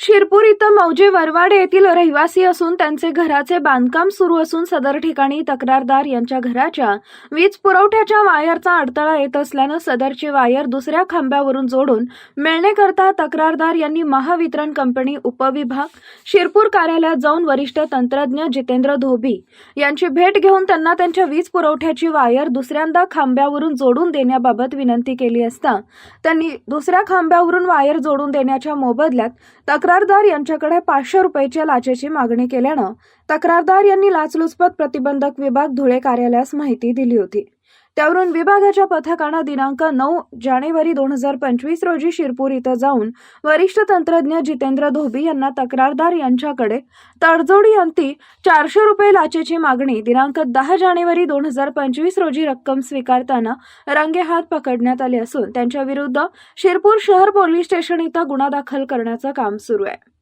शिरपूर इथं मौजे वरवाडे येथील रहिवासी असून त्यांचे घराचे बांधकाम सुरू असून सदर ठिकाणी तक्रारदार यांच्या घराच्या वीज पुरवठ्याच्या वायरचा अडथळा येत असल्यानं सदरची वायर दुसऱ्या खांब्यावरून जोडून मिळण्याकरता तक्रारदार यांनी महावितरण कंपनी उपविभाग शिरपूर कार्यालयात जाऊन वरिष्ठ तंत्रज्ञ जितेंद्र धोबी यांची भेट घेऊन त्यांना त्यांच्या वीज पुरवठ्याची वायर दुसऱ्यांदा खांब्यावरून जोडून देण्याबाबत विनंती केली असता त्यांनी दुसऱ्या खांब्यावरून वायर जोडून देण्याच्या मोबदल्यात तक्रारदार यांच्याकडे पाचशे रुपयाच्या लाचेची मागणी केल्यानं तक्रारदार यांनी लाचलुचपत प्रतिबंधक विभाग धुळे कार्यालयास माहिती दिली होती. त्यावरून विभागाच्या पथकानं दिनांक नऊ जानेवारी दोन हजार पंचवीस रोजी शिरपूर इथं जाऊन वरिष्ठ तंत्रज्ञ जितेंद्र धोबी यांना तक्रारदार यांच्याकडे तडजोडी अंती चारशे रुपये लाचेची मागणी दिनांक दहा जानेवारी दोन हजार पंचवीस रोजी रक्कम स्वीकारताना रंगेहात पकडण्यात आले असून त्यांच्या विरुद्ध शिरपूर शहर पोलीस स्टेशन इथं गुन्हा दाखल करण्याचं काम सुरू आहे.